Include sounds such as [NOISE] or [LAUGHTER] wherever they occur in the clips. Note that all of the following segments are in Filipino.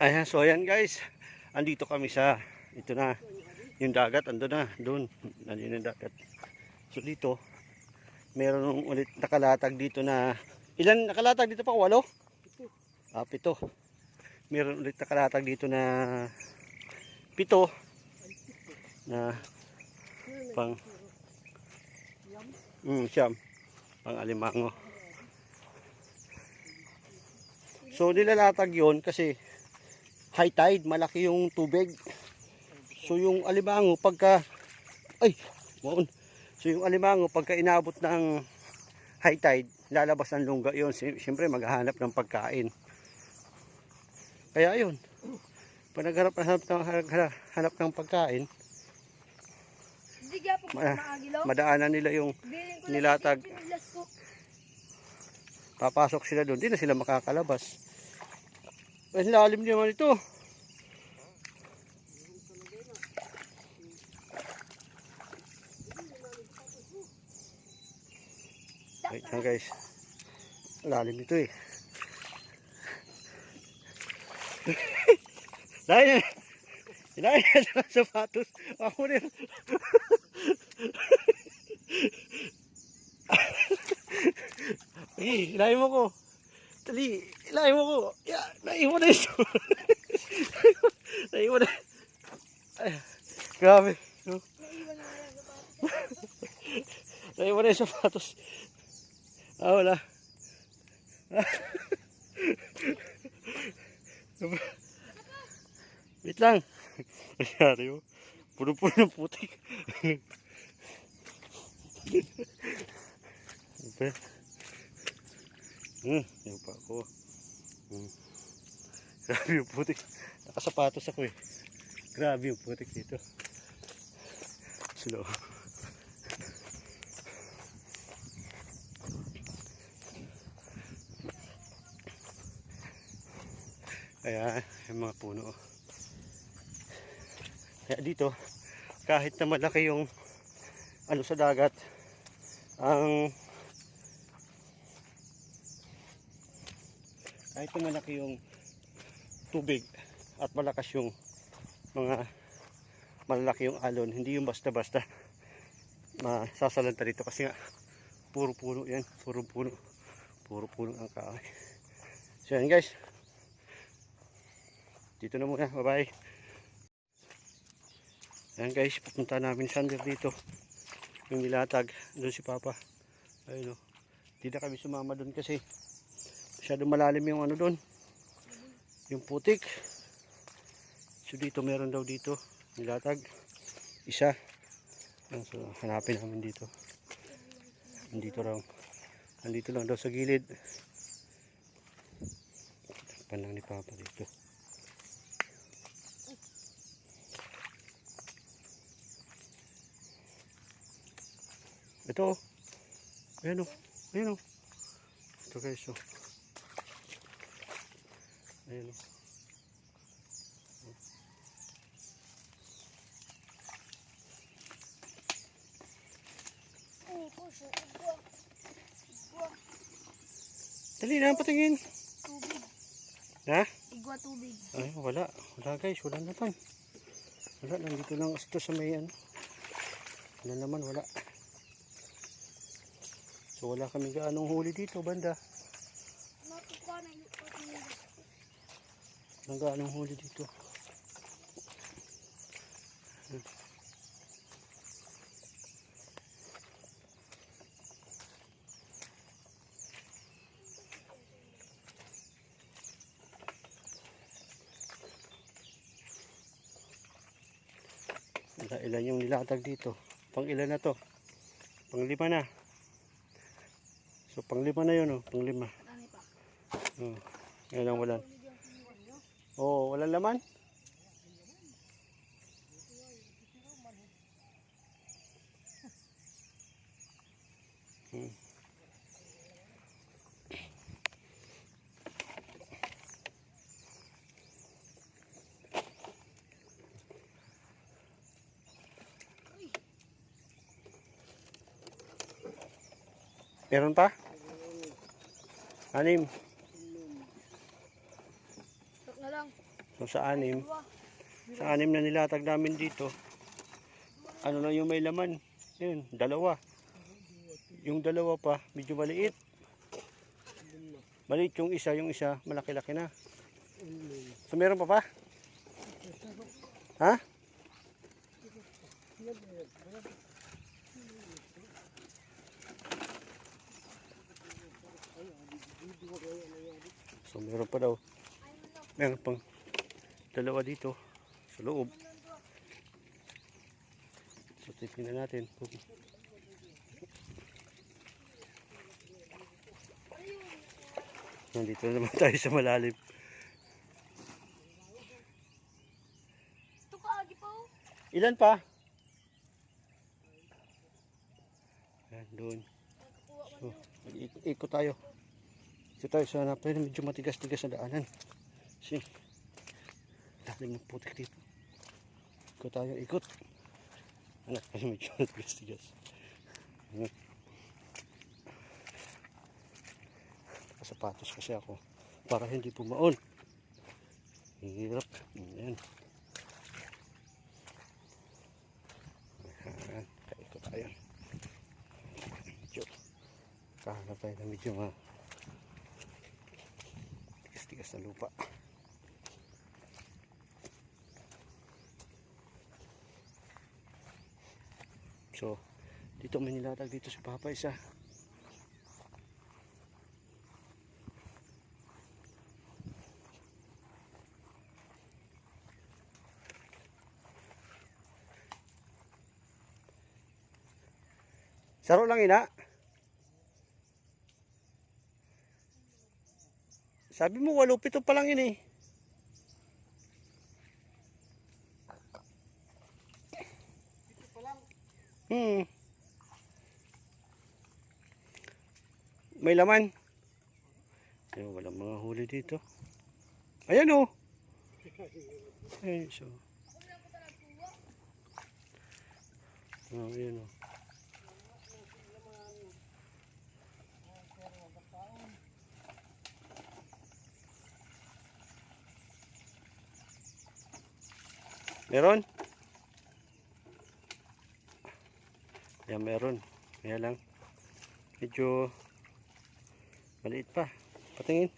Ayan, so ayan guys. Andito kami sa, ito na, yung dagat, ando na, doon. Nandiyan yung dagat. So dito, meron ulit nakalatag dito na, ilan nakalatag dito pa? Walo? Ah, pito. Meron ulit nakalatag dito na pito na pang mm, siyam pang alimango so nilalatag yon kasi high tide malaki yung tubig. So yung alimango pagka ay maun so yung alimango pagka inabot ng high tide lalabas ng lungga. Yon siyempre maghahanap ng pagkain. Kaya yun pag naghanap hanap ng, hanap ng pagkain Hindi Ma- madaanan nila yung nilatag. papasok sila doon, di na sila makakalabas. Ang lalim naman ito. Wait lang guys. Lalim ito eh. [LAUGHS] Dahil Dahil na sa sapatos. Ako rin. [LAUGHS] Eh, ilahin mo ko. Tali, ilahin mo ko. Naiwan na ito. [LAUGHS] naiwan na. Ay, grabe. No? [LAUGHS] Naiwan na yan yung sapatos. Ah, wala. [LAUGHS] Wait lang. Nangyari mo. Puno-puno ng putik. Ito. Hmm, yung pa ako. Hmm. Grabe yung putik. Nakasapatos ako eh. Grabe yung putik dito. Slow. Kaya yung mga puno. Kaya dito, kahit na malaki yung ano sa dagat, ang kahit na malaki yung tubig at malakas yung mga malalaki yung alon, hindi yung basta-basta masasalanta dito kasi nga puro puno yan, puro puno puro puno ang kahoy. So yan guys. Dito na muna, bye bye yan guys, pupunta namin sander dito. Yung nilatag, doon si papa. Ayun o, hindi na kami sumama doon kasi masyadong malalim yung ano doon yung putik. So dito meron daw dito nilatag. Isa. So hanapin namin dito. Nandito raw. Nandito lang daw sa gilid. Panang ni papa dito. Ito oh. ayan o ayan o ito guys o ayan o dali na patingin Tubig. ha Igwa tubig. Ay, wala. Wala guys, wala naman. Wala, nandito lang ito sa may ano. Wala naman, wala. So wala kami gaanong huli dito, banda. Matupa na yung pinilas ko. Walang gaanong huli dito. Wala, ilan yung nilatag dito. Pang ilan na to? Pang lima na. So pang lima na yun oh, pang lima. Oh, yan ang walan. Oh, walang laman. Hmm. Meron pa? Anim. Tok na lang. So, sa anim, sa anim na nilatag namin dito, ano na yung may laman? Yun, dalawa. Yung dalawa pa, medyo maliit. Maliit yung isa, yung isa, malaki-laki na. So, meron pa pa? Ha? So, meron pa daw. Meron pang dalawa dito sa loob. So, tingnan natin. kung Nandito na naman [LAUGHS] tayo sa malalim. Ilan pa? Ayan, doon. So, ikot tayo. Ikot tayo sa hanap. Pero medyo matigas-tigas na daanan. Kasi, dahil ng putik dito. Ikot tayo, ikot. Anak, [LAUGHS] kasi medyo matigas-tigas. Ayan. Nakasapatos kasi ako. Para hindi pumaon. Hirap. Ayan, kaikot tayo. Medyo, kahanap tayo na medyo ma tigas-tigas na lupa. So, dito may nilatag dito sa Papa isa. Saro lang ina. Sabi mo walo pito pa lang yun eh. Hmm. May laman. Ayun, walang mga huli dito. Ayan oh. Ayun so. Oh, ayan oh. Meron? Meron. Kaya lang. Medyo maliit pa. Patingin.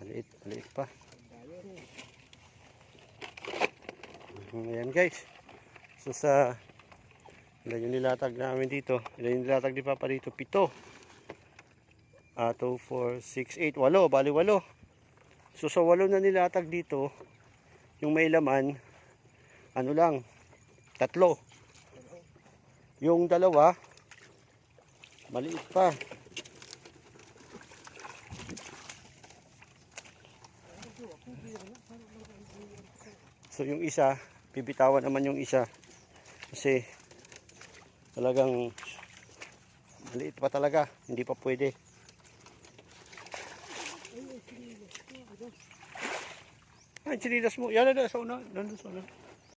Maliit, maliit pa. Ayan guys. So sa ilan yung nilatag namin dito? Ilan yung nilatag ni Papa dito? Pito. Ah, 2, 4, 6, 8, 8. Bali 8. So sa 8 na nilatag dito, yung may laman, ano lang, tatlo. Yung dalawa, maliit pa. So yung isa, bibitawan naman yung isa. Kasi talagang maliit pa talaga, hindi pa pwede. Ah, chinilas mo. Yan na sa una. Nandun sa una.